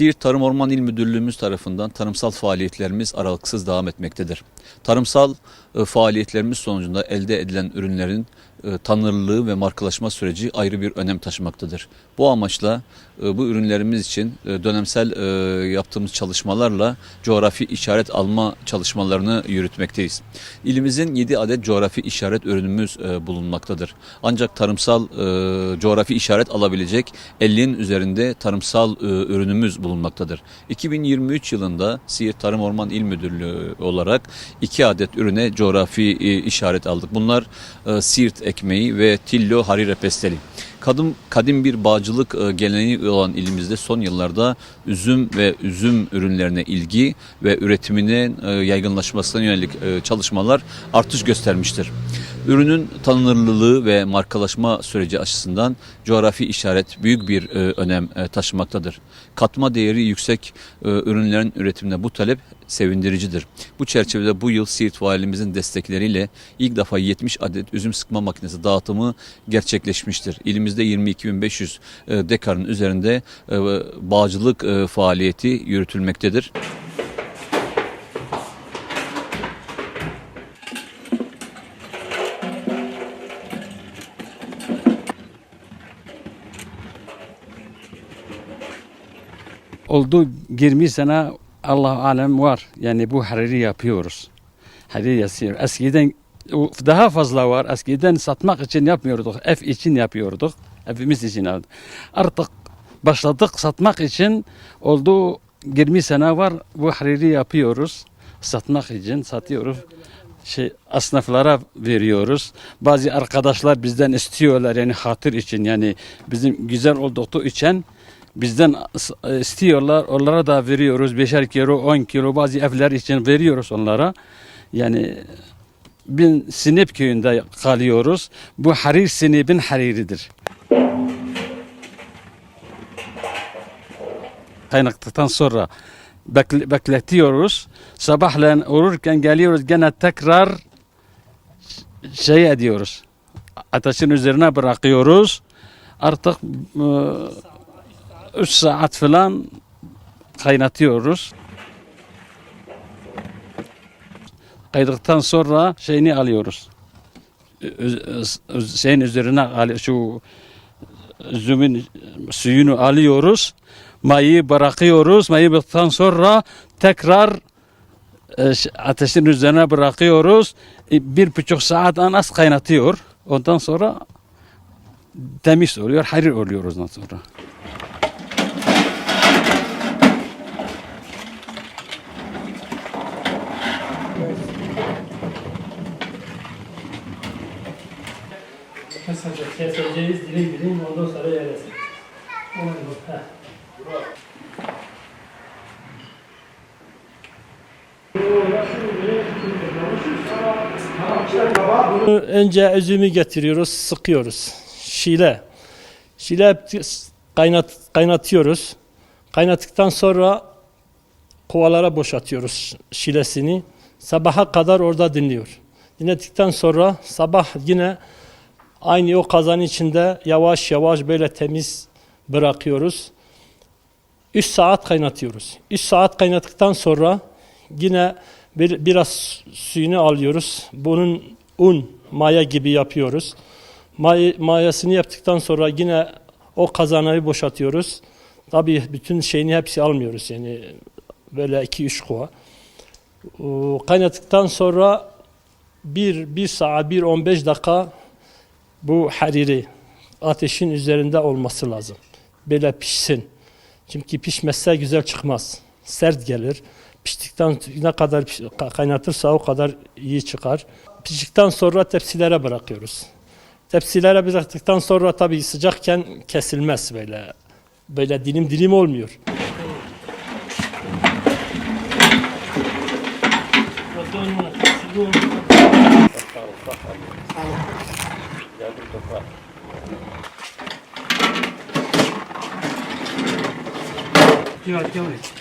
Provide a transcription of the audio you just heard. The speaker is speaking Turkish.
Siirt Tarım Orman İl Müdürlüğümüz tarafından tarımsal faaliyetlerimiz aralıksız devam etmektedir. Tarımsal e, faaliyetlerimiz sonucunda elde edilen ürünlerin e, tanınırlığı ve markalaşma süreci ayrı bir önem taşımaktadır. Bu amaçla e, bu ürünlerimiz için e, dönemsel yaptığımız çalışmalarla coğrafi işaret alma çalışmalarını yürütmekteyiz. İlimizin 7 adet coğrafi işaret ürünümüz bulunmaktadır. Ancak tarımsal coğrafi işaret alabilecek 50'nin üzerinde tarımsal ürünümüz bulunmaktadır. 2023 yılında Siirt Tarım Orman İl Müdürlüğü olarak 2 adet ürüne coğrafi işaret aldık. Bunlar Siirt ekmeği ve Tillo Harire Pesteli. Kadim, kadim bir bağcılık e, geleneği olan ilimizde son yıllarda üzüm ve üzüm ürünlerine ilgi ve üretiminin e, yaygınlaşmasına yönelik e, çalışmalar artış göstermiştir. Ürünün tanınırlılığı ve markalaşma süreci açısından coğrafi işaret büyük bir e, önem e, taşımaktadır. Katma değeri yüksek e, ürünlerin üretimine bu talep sevindiricidir. Bu çerçevede bu yıl Siirt Valimizin destekleriyle ilk defa 70 adet üzüm sıkma makinesi dağıtımı gerçekleşmiştir. İlimizde 22.500 e, dekarın üzerinde e, bağcılık e, faaliyeti yürütülmektedir. Oldu 20 sene Allah alem var. Yani bu hariri yapıyoruz. Hariri yazıyor. Eskiden daha fazla var. Eskiden satmak için yapmıyorduk. Ev için yapıyorduk. Evimiz için. Artık başladık satmak için oldu 20 sene var. Bu hariri yapıyoruz. Satmak için satıyoruz. Şey esnaflara veriyoruz. Bazı arkadaşlar bizden istiyorlar yani hatır için yani bizim güzel olduğu için bizden s- istiyorlar. Onlara da veriyoruz. Beşer kilo, 10 kilo bazı evler için veriyoruz onlara. Yani bin Sinip köyünde kalıyoruz. Bu Harir Sinip'in hariridir. Kaynaktıktan sonra bekle- bekletiyoruz. Sabahleyin olurken geliyoruz gene tekrar şey ediyoruz. Ateşin üzerine bırakıyoruz. Artık e, 3 saat falan kaynatıyoruz. Kaydıktan sonra şeyini alıyoruz. Şeyin üzerine şu üzümün suyunu alıyoruz. Mayı bırakıyoruz. Mayı bıraktıktan sonra tekrar e, ateşin üzerine bırakıyoruz. E, Bir buçuk saat az kaynatıyor. Ondan sonra temiz oluyor, harir oluyoruz ondan sonra. Kısaca keseceğiz dilim dilim ondan sonra yerlesin. Oldu. Heh. Önce üzümü getiriyoruz, sıkıyoruz. Şile. Şile kaynat, kaynatıyoruz. Kaynattıktan sonra kovalara boşaltıyoruz şilesini. Sabaha kadar orada dinliyor. Dinledikten sonra sabah yine aynı o kazanın içinde yavaş yavaş böyle temiz bırakıyoruz. 3 saat kaynatıyoruz. 3 saat kaynattıktan sonra yine bir, biraz suyunu alıyoruz. Bunun un, maya gibi yapıyoruz. May, mayasını yaptıktan sonra yine o kazanayı boşaltıyoruz. Tabii bütün şeyini hepsi almıyoruz yani böyle 2-3 kova. O Kaynattıktan sonra bir, bir saat, bir 15 dakika bu hariri ateşin üzerinde olması lazım. Böyle pişsin. Çünkü pişmezse güzel çıkmaz. Sert gelir. Piştikten ne kadar kaynatırsa o kadar iyi çıkar. Piştikten sonra tepsilere bırakıyoruz. Tepsilere bıraktıktan sonra tabii sıcakken kesilmez böyle. Böyle dilim dilim olmuyor. 就要交给